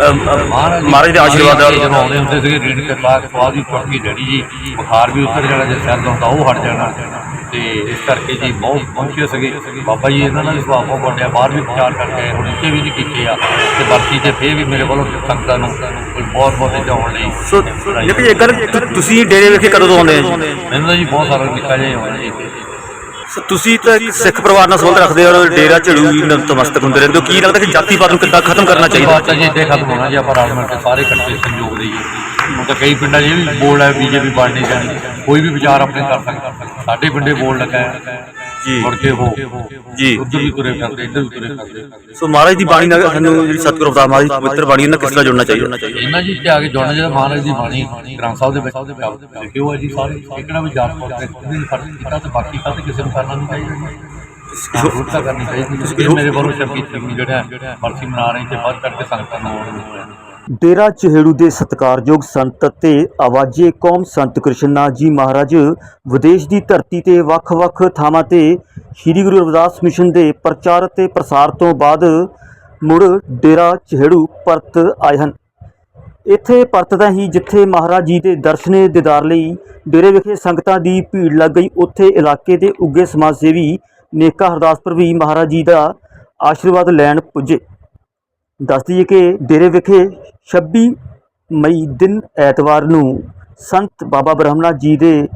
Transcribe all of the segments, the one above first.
ਮਹਾਰਾਜ ਦੇ ਆਸ਼ੀਰਵਾਦ ਜਦੋਂ ਨਾਲ ਆਉਂਦੇ ਹੁੰਦੇ ਸੀਗੇ ਰੀਡ ਕੇ ਬਾਅਦ ਸਵਾਦ ਹੀ ਚੁੱਕ ਗਈ ਡੈਡੀ ਜੀ ਬੁਖਾਰ ਵੀ ਉਤਰ ਜਾਣਾ ਜੇ ਸਿਰ ਹੁੰਦਾ ਉਹ ਹਟ ਜਾਣਾ। ਤੇ ਇਸ ਕਰਕੇ ਜੀ ਬਹੁਤ ਪਹੁੰਚੇ ਸੀਗੇ। ਬਾਬਾ ਜੀ ਇਹਨਾਂ ਨਾਲ ਸੁਭਾਅ ਬਹੁਤ ਵੱਡਿਆ ਬਾਹਰ ਵੀ ਵਿਚਾਰ ਕਰਕੇ ਹੁਣ ਇੱਥੇ ਵੀ ਨਹੀਂ ਕੀਤੇ ਆ। ਤੇ ਬਾਕੀ ਤੇ ਫੇਰ ਵੀ ਮੇਰੇ ਵੱਲੋਂ ਸੰਗਤਾਂ ਨੂੰ ਕੋਈ ਬਹੁਤ ਬਹੁਤ ਜਾਣ ਲਈ ਸੋ ਜੀ ਇੱਕ ਤੁਸੀਂ ਡੇਰੇ ਵੇਖੇ ਕਦੋਂ ਤੋਂ ਆਉਂਦੇ ਆ ਜੀ? ਮੈਨੂੰ ਤਾਂ ਜੀ ਬਹੁਤ ਸਾਰਾ ਨਿੱਕਾ ਜਿਹਾ ਹੀ ਹੋਣਾ ਜੀ ਸੋ ਤੁਸੀਂ ਤਾਂ ਇੱਕ ਸਿੱਖ ਪਰਿਵਾਰ ਨਾਲ ਸੰਬੰਧ ਰੱਖਦੇ ਹੋ ਔਰ ਡੇਰਾ ਝੜੂ ਵੀ ਨਤਮਸਤਕ ਹੁੰਦੇ ਰਹਿੰਦੇ ਹੋ। ਕੀ ਲੱਗਦਾ ਕਿ ਜਾਤੀ ਪਾਤ ਨੂੰ ਕਿੱਦਾਂ ਖਤਮ ਕਰਨਾ ਚਾਹੀਦਾ? ਬਾਤ ਜੀ ਇੱਥੇ ਖਤਮ ਹੋਣਾ ਜੀ, ਆਪਾਂ ਰਲ ਮਿਲ ਕੇ ਸਾਰੇ ਇਕੱਠੇ ਸੰਯੋਗ ਦੇਈਏ ਹੁਣ ਤਾਂ ਕਈ ਪਿੰਡਾਂ 'ਚ ਇਹ ਵੀ ਬੋਲ ਹੈ, ਬੀਜੇਪੀ ਬਣ ਨਹੀਂ ਜਾਣੀ ਕੋਈ ਵੀ ਵਿਚਾਰ ਆਪਣੇ ਕਰ ਸਕਦਾ। ਸਾਡੇ ਪਿੰਡੇ ਬੋਲ ਲੱਗਾ ਹੈ। ਜੀ। ਮੁੜ ਕੇ ਹੋ ਜੀ। ਉੱਧਰ ਵੀ ਤੁਰੇ ਫਿਰਦੇ ਇੱਧਰ ਵੀ ਤੁਰੇ ਫਿਰਦੇ। ਸੋ ਮਹਾਰਾਜ ਦੀ ਬਾਣੀ ਨਾਲ ਸਾਨੂੰ ਜਿਹੜੀ ਸਤਿਗੁਰੂ ਅਵਤਾਰ ਮਹਾਰਾਜ ਦੀ ਪਵਿੱਤਰ ਬਾਣੀ ਉਹਨਾਂ ਕਿਸ ਤਰ੍ਹਾਂ ਜੁੜਨਾ ਚਾਹੀਦਾ? ਇਹਨਾਂ ਜੀ ਤੇ ਆ ਕੇ ਜੁੜਨਾ ਜਿਹੜਾ ਮਹਾਰਾਜ ਦੀ ਬਾਣੀ ਗ੍ਰੰਥ ਸਾਹਿਬ ਦੇ ਵਿੱਚ। ਲਿਖਿਓ ਹੈ ਜੀ ਸਾਰੇ ਇਕਣਾ ਵੀ ਜਾਤ ਪਾਤ ਦੇ ਕੋਈ ਵੀ ਫ਼ਰਕ ਕੀਤਾ ਤੇ ਬਾਕੀ ਤਾਂ ਕਿਸੇ ਨੂੰ ਕਰਨਾ ਨਹੀਂ ਚਾਹੀਦਾ ਜੀ। ਜ਼ਰੂਰ ਤਾਂ ਕਰਨੀ ਚਾਹੀਦੀ ਹੈ ਮੇਰੇ ਵੱਲੋਂ ਸ਼ਬਦੀ ਤਰੀਕ ਜਿਹੜਾ ਬਰਸੀ ਮਨਾ ਰਹੇ ਤੇ ਵੱਧ ਕਰਕੇ ਸੰਗਤਾਂ ਨੂੰ ਆਉਣ ਨੂੰ ਡੇਰਾ ਚਹੇੜੂ ਦੇ ਸਤਿਕਾਰਯੋਗ ਸੰਤ ਅਤੇ ਆਵਾਜ਼ੇ ਕੌਮ ਸੰਤ ਕ੍ਰਿਸ਼ਨਾ ਜੀ ਮਹਾਰਾਜ ਵਿਦੇਸ਼ ਦੀ ਧਰਤੀ ਤੇ ਵੱਖ-ਵੱਖ ਥਾਵਾਂ ਤੇ ਸ੍ਰੀ ਗੁਰੂ ਰਵਿਦਾਸ ਮਿਸ਼ਨ ਦੇ ਪ੍ਰਚਾਰ ਅਤੇ ਪ੍ਰਸਾਰ ਤੋਂ ਬਾਅਦ ਮੁੜ ਡੇਰਾ ਚਹੇੜੂ ਪਰਤ ਆਏ ਹਨ। ਇੱਥੇ ਪਰਤਦਾ ਹੀ ਜਿੱਥੇ ਮਹਾਰਾਜ ਜੀ ਦੇ ਦਰਸ਼ਨੇ ਦੀਦਾਰ ਲਈ ਡੇਰੇ ਵਿਖੇ ਸੰਗਤਾਂ ਦੀ ਭੀੜ ਲੱਗ ਗਈ, ਉੱਥੇ ਇਲਾਕੇ ਦੇ ਉੱਗੇ ਸਮਾਜ ਸੇਵੀ ਨੇਕਾ ਹਰਦਾਸਪੁਰ ਵੀ ਮਹਾਰਾਜ ਜੀ ਦਾ ਆਸ਼ੀਰਵਾਦ ਲੈਣ ਪੁੱਜੇ। ਦੱਸ ਦਈਏ ਕਿ ਡੇਰੇ ਵਿਖੇ 26 ਮਈ ਦਿਨ ਐਤਵਾਰ ਨੂੰ ਸੰਤ ਬਾਬਾ ਬ੍ਰਹਮਣਾ ਜੀ ਦੇ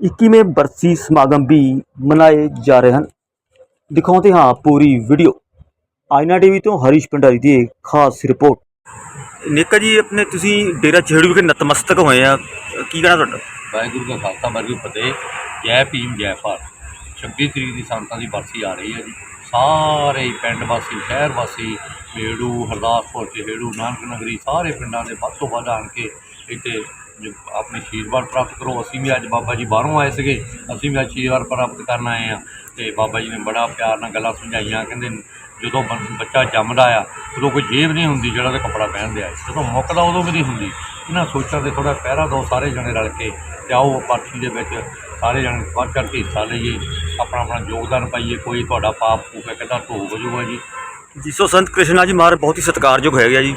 21ਵੇਂ ਬਰਸੀ ਸਮਾਗਮ ਵੀ ਮਨਾਏ ਜਾ ਰਹੇ ਹਨ। ਦਿਖਾਉਂਦੇ ਹਾਂ ਪੂਰੀ ਵੀਡੀਓ। ਆਇਨਾ ਟੀਵੀ ਤੋਂ ਹਰੀਸ਼ ਭੰਡਾਰੀ ਦੀ ਖਾਸ ਰਿਪੋਰਟ। ਨੇਕਾ ਜੀ ਆਪਣੇ ਤੁਸੀਂ ਡੇਰਾ ਝੇੜੂ ਵਿਖੇ ਨਤਮਸਤਕ ਹੋਏ ਆ। ਕੀ ਕਹਿਣਾ ਤੁਹਾਡਾ? ਵਾਹਿਗੁਰੂ ਦਾ ਖਾਲਸਾ ਵਾਹਿਗੁਰੂ ਕੀ ਫਤਿਹ। ਜੈ ਭੀਮ ਜੈ ਭਾਰਤ। 26 ਤਰੀਕ ਦੀ ਸੰਤਾਂ ਦੀ ਬਰਸੀ ਆ ਰਹੀ ਹੈ ਜੀ। ਸਾਰੇ ਹੀ ਪਿੰਡ ਵਾਸੀ, ਸ਼ਹਿਰ ਵਾਸੀ ਮੇੜੂ ਹਰਦਾਸਪੁਰ ਚਹੇੜੂ ਨਾਨਕ ਨਗਰੀ, ਸਾਰੇ ਪਿੰਡਾਂ ਦੇ ਵੱਧ ਤੋਂ ਵੱਧ ਆਣ ਕੇ ਇੱਥੇ ਜ- ਆਪਣੇ ਆਸ਼ੀਰਵਾਦ ਪ੍ਰਾਪਤ ਕਰੋ। ਅਸੀਂ ਵੀ ਅੱਜ ਬਾਬਾ ਜੀ ਬਾਹਰੋਂ ਆਏ ਸੀਗੇ। ਅਸੀਂ ਵੀ ਅੱਜ ਆਸ਼ੀਰਵਾਦ ਪ੍ਰਾਪਤ ਕਰਨ ਆਏ ਆ ਤੇ ਬਾਬਾ ਜੀ ਨੇ ਬੜਾ ਪਿਆਰ ਨਾਲ ਗੱਲਾਂ ਸਮਝਾਈਆਂ। ਕਹਿੰਦੇ ਜਦੋਂ ਬੱਚਾ ਜੰਮਦਾ ਆ, ਉਦੋਂ ਕੋਈ ਜੇਬ ਨਹੀਂ ਹੁੰਦੀ ਜਿਹੜਾ ਉਹਦਾ ਕੱਪੜਾ ਪਹਿਨਦੇ ਆ ਜਦੋਂ ਮੁੱਕਦਾ ਉਦੋਂ ਵੀ ਨਹੀਂ ਹੁੰਦੀ। ਇਹਨਾਂ ਸੋਚਾਂ ਤੇ ਥੋੜਾ ਪਹਿਰਾ ਦੋ ਸਾਰੇ ਜਣੇ ਰਲ ਕੇ ਤੇ ਆਓ ਪਾਰਟੀ ਦੇ ਵਿੱਚ ਸਾਰੇ ਜਣੇ ਵੱਧ ਚੜ੍ਹ ਕੇ ਹਿੱਸਾ ਲਈਏ ਆਪਣਾ ਆਪਣਾ ਯੋਗਦਾਨ ਪਾਈਏ ਕੋਈ ਤੁਹਾਡਾ ਪਾਪ ਪੂਪੇ ਕਹਿੰਦਾ ਢੋ ਵਜੂਗਾ ਜੀ? ਜੀ ਸੋ ਸੰਤ ਕ੍ਰਿਸ਼ਨ ਜੀ ਮਹਾਰਾਜ ਬਹੁਤ ਹੀ ਸਤਿਕਾਰਯੋਗ ਹੈਗੇ ਆ ਜੀ।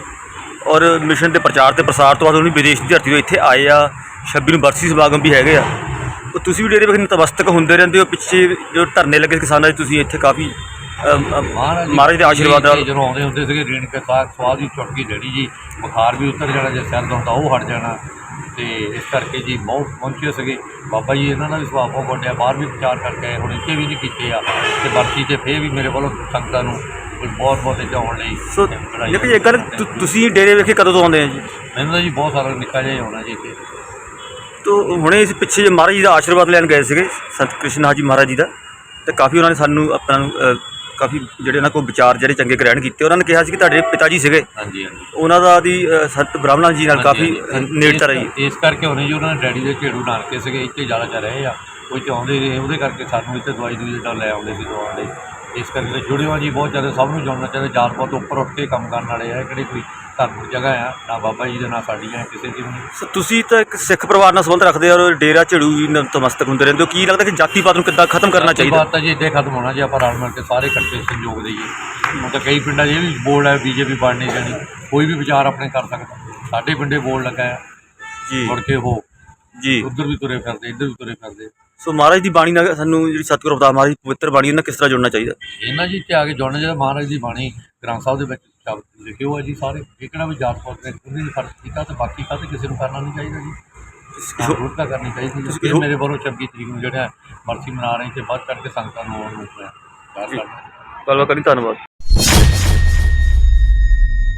ਔਰ ਮਿਸ਼ਨ ਦੇ ਪ੍ਰਚਾਰ ਤੇ ਪ੍ਰਸਾਰ ਤੋਂ ਬਾਅਦ ਉਹਨੇ ਵਿਦੇਸ਼ ਦੀ ਧਰਤੀ ਤੋਂ ਇੱਥੇ ਆਏ ਆ 26 ਨੂੰ ਬਰਸੀ ਸਮਾਗਮ ਵੀ ਹੈਗੇ ਆ। ਉਹ ਤੁਸੀਂ ਵੀ ਡੇਰੇ ਵਿਖੇ ਨਤਮਸਤਕ ਹੁੰਦੇ ਰਹਿੰਦੇ ਹੋ ਪਿੱਛੇ ਜੋ ਧਰਨੇ ਲੱਗੇ ਕਿਸਾਨਾਂ ਦੇ ਤੁਸੀਂ ਇੱਥੇ ਕਾਫੀ ਮਹਾਰਾਜ ਦੇ ਆਸ਼ੀਰਵਾਦ ਨਾਲ ਜਦੋਂ ਆਉਂਦੇ ਹੁੰਦੇ ਸੀਗੇ ਰੀਣ ਕੇ ਸਾਗ ਸਵਾਦ ਹੀ ਚੁੱਕ ਗਈ ਡੈਡੀ ਜੀ ਬੁਖਾਰ ਵੀ ਉਤਰ ਜਾਣਾ ਜੇ ਸਿਰ ਹੁੰਦਾ ਉਹ ਹਟ ਜਾਣਾ। ਤੇ ਇਸ ਕਰਕੇ ਜੀ ਬਹੁਤ ਪਹੁੰਚੇ ਸੀਗੇ। ਬਾਬਾ ਜੀ ਇਹਨਾਂ ਨਾਲ ਵੀ ਸੁਭਾਅ ਬਹੁਤ ਵੱਡਿਆ। ਬਾਹਰ ਵੀ ਵਿਚਾਰ ਕਰਕੇ ਹੁਣ ਇੱਥੇ ਵੀ ਨਹੀਂ ਕੀਤੇ ਆ। ਤੇ ਬਾਕੀ ਤੇ ਫੇਰ ਵੀ ਮੇਰੇ ਵੱਲੋਂ ਸੰਗਤਾਂ ਨੂੰ ਕੋਈ ਬਹੁਤ ਬਹੁਤ ਜਾਣ ਲਈ ਸੋ ਜੀ ਇੱਕ ਗੱਲ ਤੁਸੀਂ ਡੇਰੇ ਵਿਖੇ ਕਦੋਂ ਤੋਂ ਆਉਂਦੇ ਆ ਜੀ? ਮੈਨੂੰ ਤਾਂ ਜੀ ਬਹੁਤ ਸਾਰਾ ਨਿੱਕਾ ਜਿਹਾ ਹੀ ਹੋਣਾ ਜੀ ਇੱਥੇ। ਤੋ ਹੁਣੇ ਅਸੀਂ ਪਿੱਛੇ ਮਹਾਰਾਜ ਜੀ ਦਾ ਆਸ਼ੀਰਵਾਦ ਲੈਣ ਗਏ ਸੀਗੇ ਸੰਤ ਕ੍ਰਿਸ਼ਨ ਜੀ ਮਹਾਰਾਜ ਜੀ ਦਾ ਤੇ ਕਾਫੀ ਉਹਨਾਂ ਨੇ ਸਾਨੂੰ ਆਪਣਾ ਕਾਫੀ ਜਿਹੜੇ ਉਹਨਾਂ ਕੋਲ ਵਿਚਾਰ ਜਿਹੜੇ ਚੰਗੇ ਗ੍ਰਹਿਣ ਕੀਤੇ ਉਹਨਾਂ ਨੇ ਕਿਹਾ ਸੀ ਕਿ ਤੁਹਾਡੇ ਪਿਤਾ ਜੀ ਸੀਗੇ। ਹਾਂਜੀ ਹਾਂਜੀ। ਉਹਨਾਂ ਦਾ ਦੀ ਸੰਤ ਬ੍ਰਾਹਮਣਾ ਜੀ ਨਾਲ ਕਾਫੀ। ਨੇੜਤਾ ਰਹੀ। ਇਸ- ਕਰਕੇ ਹੁਣੇ ਜੀ ਉਹਨਾਂ ਦੇ ਡੈਡੀ ਦੇ ਝੇੜੂ ਨਾਨਕੇ ਸੀਗੇ ਇੱਥੇ ਜ਼ਿਆਦਾ ਚਾ ਰਹੇ ਆ। ਕੋਈ ਤੇ ਆਉਂਦੇ ਰਹੇ ਉਹਦੇ ਕਰਕੇ ਸਾਨੂੰ ਇੱਥੇ ਦਵਾਈ ਦੂਈ ਜਿਹੜਾ ਲੈ ਆਉਂਦੇ ਸੀ ਦਵਾਉਣ ਲਈ। ਇਸ ਕਰਕੇ ਜੁੜਿਓ ਜੀ ਬਹੁਤ ਜ਼ਿਆਦਾ ਸਭ ਨੂੰ ਜੁੜਨਾ ਚਾਹੀਦਾ ਜਾਤ ਪਾਤ ਉੱਪਰ ਉੱਠ ਕੇ ਕੰਮ ਕਰਨ ਵਾਲੇ ਆ ਕਿਹੜੀ ਕੋਈ ਧਾਰਮਿਕ ਜਗ੍ਹਾ ਆ ਨਾ ਬਾਬਾ ਜੀ ਦੇ ਨਾ ਸਾਡੀ ਆ ਕਿਸੇ ਦੀ ਵੀ। ਨਹੀਂ ਸੋ ਤੁਸੀਂ ਤਾਂ ਇੱਕ ਸਿੱਖ ਪਰਿਵਾਰ ਨਾਲ ਸੰਬੰਧ ਰੱਖਦੇ ਹੋ ਔਰ ਡੇਰਾ ਝੜੂ ਵੀ ਨਤਮਸਤਕ ਹੁੰਦੇ ਰਹਿੰਦੇ ਹੋ। ਕੀ ਲੱਗਦਾ ਕਿ ਜਾਤੀ ਪਾਤ ਨੂੰ ਕਿੱਦਾਂ ਖਤਮ ਕਰਨਾ ਚਾਹੀਦਾ? ਬਾਤ ਤਾਂ ਜੀ ਇੱਥੇ ਖਤਮ ਹੋਣਾ ਜੀ ਆਪਾਂ ਰਲ ਮਿਲ ਕੇ ਸਾਰੇ ਇਕੱਠੇ ਸੰਯੋਗ ਦੇਈਏ। ਹੁਣ ਤਾਂ ਕਈ ਪਿੰਡਾਂ 'ਚ ਇਹ ਵੀ ਬੋਲ ਹੈ ਬੀਜੇਪੀ ਬਣ ਨਹੀਂ ਜਾਣੀ ਕੋਈ ਵੀ ਵਿਚਾਰ ਆਪਣੇ ਕਰ ਸਕਦਾ। ਸਾਡੇ ਪਿੰਡੇ ਬੋਲ ਲੱਗਾ ਹੈ ਜੀ। ਮੁੜ ਕੇ ਹੋ ਜੀ। ਉੱਧਰ ਵੀ ਤੁਰੇ ਫਿਰਦੇ ਇੱਧਰ ਵੀ ਤੁਰੇ ਫਿਰਦੇ। ਸੋ ਮਹਾਰਾਜ ਦੀ ਬਾਣੀ ਨਾਲ ਸਾਨੂੰ ਜਿਹੜੀ ਸਤਿਗੁਰੂ ਅਵਤਾਰ ਮਹਾਰਾਜ ਦੀ ਪਵਿੱਤਰ ਬਾਣੀ ਉਹਨਾਂ ਕਿਸ ਤਰ੍ਹਾਂ ਜੁੜਨਾ ਚਾਹੀਦਾ? ਇਹਨਾਂ ਜੀ ਤੇ ਆ ਕੇ ਜੁੜਨਾ ਜਿਹੜਾ ਮਹਾਰਾਜ ਦੀ ਬਾਣੀ ਗ੍ਰੰਥ ਸਾਹਿਬ ਦੇ ਵਿੱਚ ਸ਼ਬਦ ਲਿਖਿਓ ਹੈ ਜੀ ਸਾਰੇ। ਇਕਣਾ ਵੀ ਜਾਤ ਪਾਤ ਦੇ ਕੋਈ ਵੀ ਫ਼ਰਕ ਕੀਤਾ ਤੇ ਬਾਕੀ ਤਾਂ ਕਿਸੇ ਨੂੰ ਕਰਨਾ ਨਹੀਂ ਚਾਹੀਦਾ ਜੀ। ਜ਼ਰੂਰ ਤਾਂ ਕਰਨੀ ਚਾਹੀਦੀ ਹੈ। ਇਹ ਮੇਰੇ ਵੱਲੋਂ 26 ਤਰੀਕ ਨੂੰ ਜਿਹੜਾ ਬਰਸੀ ਮਨਾ ਰਹੇ ਤੇ ਵੱਧ ਚੜ੍ਹ ਕੇ ਸੰਗਤਾਂ ਨੂੰ ਆਉਣ ਨੂੰ ਹੈ ਗੱਲਬਾਤ ਕਰੀ ਧੰਨਵਾਦ।